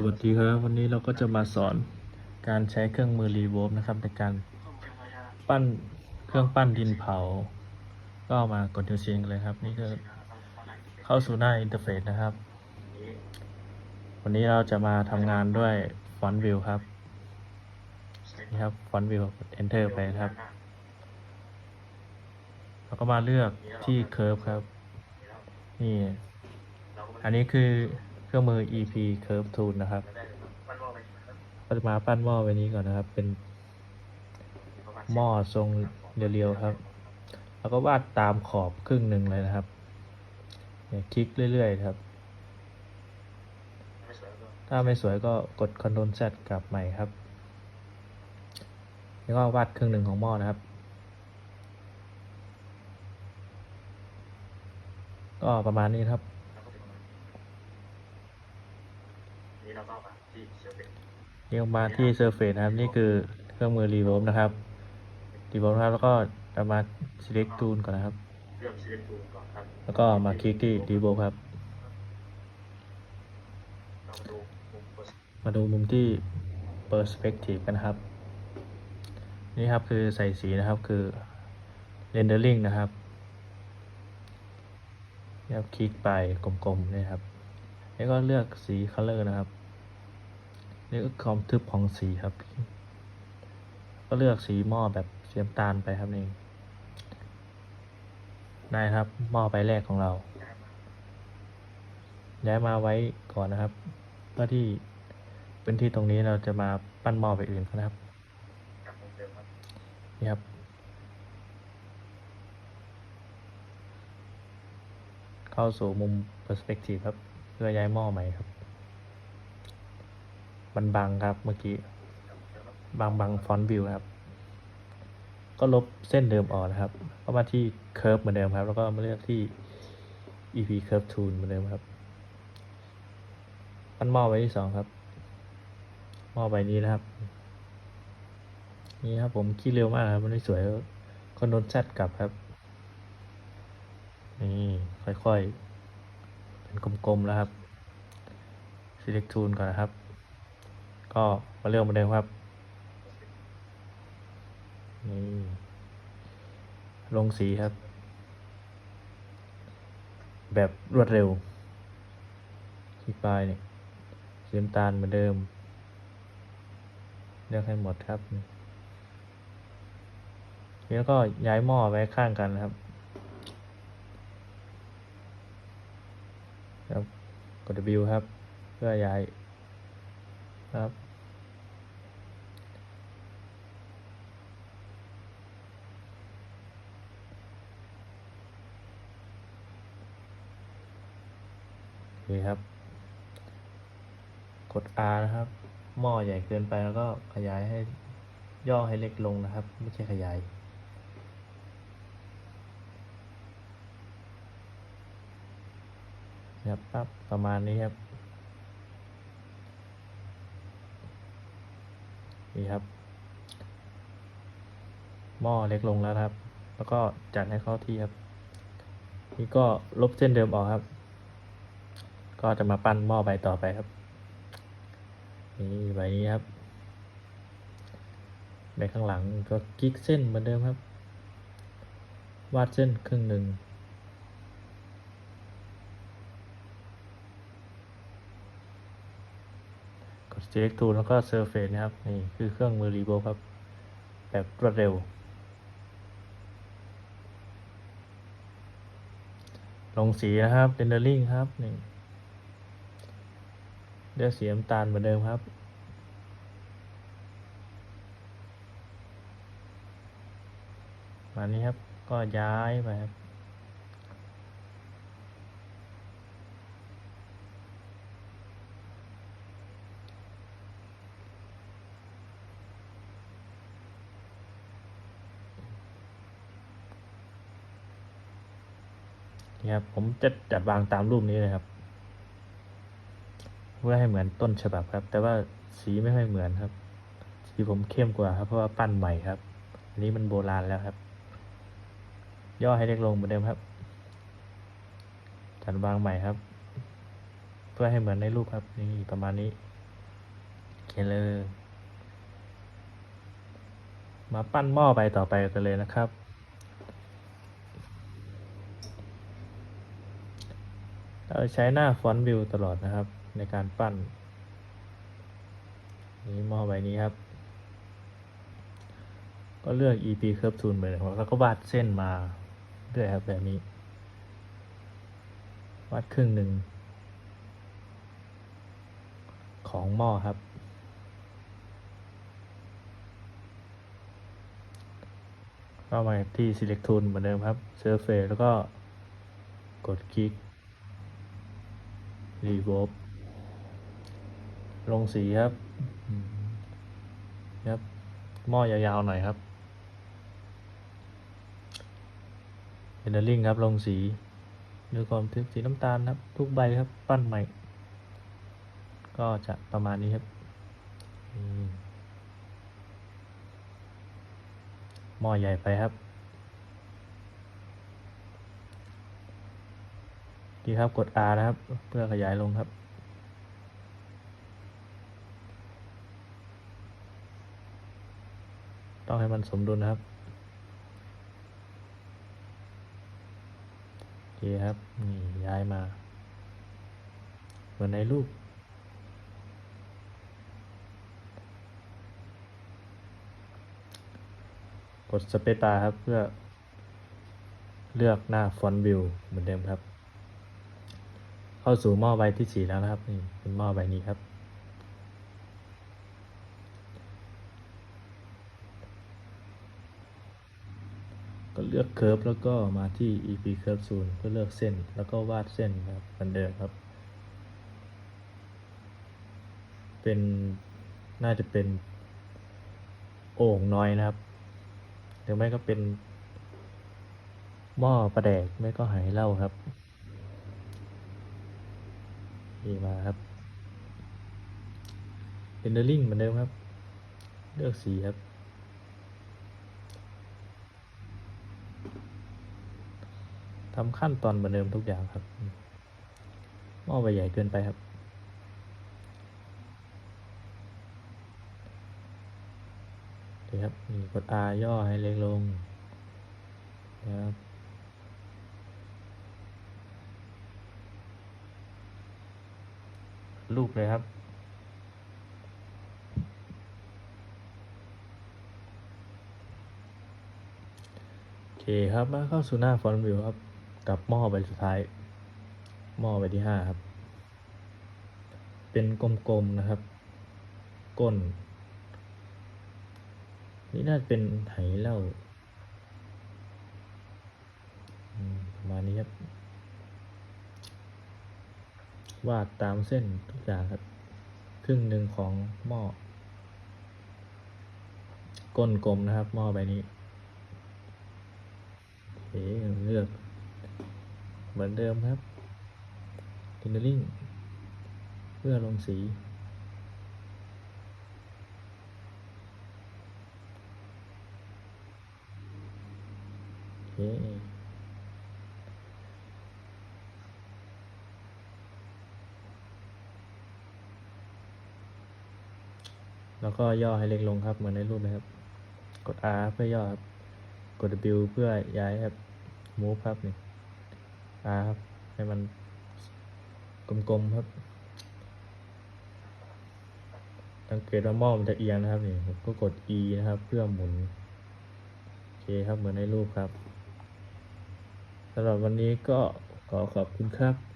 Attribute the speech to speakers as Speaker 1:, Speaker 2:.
Speaker 1: สวัสดีครับ วันนี้เราก็จะมาสอนการใช้เครื่องมือรีโวฟนะครับในการปั้นเครื่องปั้นดินเผา ก็มากดนิวเชียงเลยครับ นี่คือเข้าสู่หน้าอินเทอร์เฟซนะครับ วันนี้เราจะมาทำงานด้วยฟอนต์วิวครับนี่ครับฟอนต์วิว enter ไปครับแล้วก็มาเลือกที่เค r ร์ฟครับ นี่ อันนี้คือ รื่องมือ EP Curve Tool นะครับก็จะมาปั้นหม้อไว้นี้ก่อนนะครับ เป็นหม้อทรงเรียวๆครับ แล้วก็วาดตามขอบครึ่งหนึ่งเลยนะครับเนี่ยคลิกเรื่อยๆครับ ถ้าไม่สวยก็กด Ctrl Z กลับใหม่ครับ แล้วก็วาดครึ่งหนึ่งของหม้อนะครับก็ประมาณนี้ครับ
Speaker 2: นี่ เราก็มาที่เชลเบน
Speaker 1: เรียกมาที่ Surface นะครับ นี่คือเครื่องมือ Revolve นะครับ Revolve นะครับแล้วก็จะมา Select Tool ก่อนนะครับ
Speaker 2: เลือก select tool ก่อนครับ
Speaker 1: แล้วก็มาคลิกที่ Revolve ครับ
Speaker 2: มาดูมุม
Speaker 1: ที่ Perspective กันนะครับ นี่ครับคือใส่สีนะครับคือ Rendering นะครับนี่ครับคลิกไปกลมๆนี่ครับ แล้วก็เลือกสี Color นะครับ เลือกความทึบของสีครับ ก็เลือกสีหม้อแบบเสีน้ำตาลไปครับนี่ได้ครับหม้อใบแรกของเราย้ายมาไว้ก่อนนะครับ เพื่อที่พื้นที่ตรงนี้เราจะมาปั้นหม้อไปอื่นนะครับ
Speaker 2: กับมุมเดิมครับ
Speaker 1: นี่ครับ เข้าสู่มุม perspective ครับเพื่อย้ายหม้อใหม่ครับ มันบังครับ เมื่อกี้บางบางฟอนต์วิวครับ ก็ลบเส้นเดิมออกนะครับก็มาที่ curve เหมือนเดิมครับ แล้วก็มาเลือกที่ EP curve tool เหมือนเดิมครับปั้นมอไว้ที่สองครับมอใบนี้นะครับ นี่ครับผมขี้เร็วมากครับ มันไม่สวยคนโดนชัดกลับครับ นี่ค่อยๆ เป็นกลมๆแล้วครับ select tool ก่อนนะครับ ก็มาเลือกเหมือนเดิมครับนี่ลงสีครับ แบบรวดเร็วคลิกไปนี่สีน้ำตาลเหมือนเดิม เลือกให้หมดครับแล้วก็ย้ายหม้อไว้ข้างกันนะครับครับกด W ครับ เพื่อย้าย ครับโอเคครับ กด R นะครับ หม้อใหญ่เกินไปแล้วก็ขยายให้ย่อให้เล็กลงนะครับ ไม่ใช่ขยายครับปั๊บประมาณนี้ครับ นี่ครับ หม้อเล็กลงแล้วครับ แล้วก็จัดให้เข้าที่ครับ นี่ก็ลบเส้นเดิมออกครับ ก็จะมาปั้นหม้อใบต่อไปครับ นี่ใบนี้ครับใบข้างหลังก็กิ๊กเส้นเหมือนเดิมครับ วาดเส้นครึ่งหนึ่ง select tool แล้วก็ surface นะครับ นี่คือเครื่องมือรีโวครับ แบบรวดเร็ว ลงสีนะครับ rendering ครับนี่เลือกสีน้ำตาลเหมือนเดิมครับมานี้ครับ ก็ย้ายไปครับ นี่ครับผมจะจัดวางตามรูปนี้เลยครับ เพื่อให้เหมือนต้นฉบับครับ แต่ว่าสีไม่ค่อยเหมือนครับ สีผมเข้มกว่าครับ เพราะว่าปั้นใหม่ครับ อันนี้มันโบราณแล้วครับ ย่อให้เล็กลงเหมือนเดิมครับ จัดวางใหม่ครับ เพื่อให้เหมือนในรูปครับ นี่ประมาณนี้เลยมาปั้นหม้อใบต่อไปกันเลยนะครับ เราใช้หน้าฟอนต์วิวตลอดนะครับ ในการปั้น นี่หม้อใบนี้ครับ ก็เลือก EP Curve Tool ไปเลยแล้วก็วาดเส้นมาด้วยครับแบบนี้ วาดครึ่งหนึ่ง ของหม้อครับก็มาที่ Select Tool เหมือนเดิมครับ Surface แล้วก็กดคลิก Revolve ลงสีครับครับหม้อยาวๆหน่อยครับ Rendering ครับลงสีด้วยความทึบสีน้ำตาลครับ ทุกใบครับปั้นใหม่ ก็จะประมาณนี้ครับมหม้อใหญ่ไปครับ ดีครับกด R นะครับ เพื่อขยายลงครับ ต้องให้มันสมดุลนะครับโอเคครับ นี่ย้ายมา เหมือนในรูปกดสเปซบาร์ครับเพื่อเลือกหน้าฟอนต์วิวเหมือนเดิมครับ เข้าสู่หม้อใบที่สี่แล้วนะครับนี่เป็นหม้อใบนี้ครับก็เลือกเคิร์ฟแล้วก็มาที่ EP Curve Tool เพื่อเลือกเส้น แล้วก็วาดเส้นครับเหมือนเดิมครับ เป็นน่าจะเป็นโอ่งน้อยนะครับหรือไม่ก็เป็นหม้อประแดกไม่ก็ไหเหล้าครับ นี่มาครับเ e นเดอร์ลิงเหมือนเดิมครับ เลือกสีครับ ทำขั้นตอนเหมือนเดิมทุกอย่างครับหม้อใบใหญ่เกินไปครับ ดีครับ นี่กด R ย่อให้เล็กลงนะครับ รูปเลยครับ โอเคครับ มาเข้าสู่หน้าฟอนต์วิวครับ กับหม้อใบสุดท้าย หม้อใบที่ห้าครับ เป็นกลมๆนะครับ ก้น นี่น่าจะเป็นไหเหล้าประมาณนี้ครับ วาดตามเส้นทุกอย่างครับ ครึ่งหนึ่งของหม้อก้นกลมนะครับหม้อใบนี้โอเคเลือก เหมือนเดิมครับ t ินเดอร์ลิงเพื่อลงสีโอเค แล้วก็ย่อให้เล็กลงครับเหมือนในรูปนะครับ กด R เพื่อย่อครับ กด W เพื่อย้ายครับ move ครับนี่ R ครับให้มันกลมๆครับสังเกตว่าหม้อมันจะเอียงนะครับนี่ผมก็กด E นะครับ เพื่อหมุนโอเคครับเหมือนในรูปครับสำหรับวันนี้ก็ขอขอบคุณครับ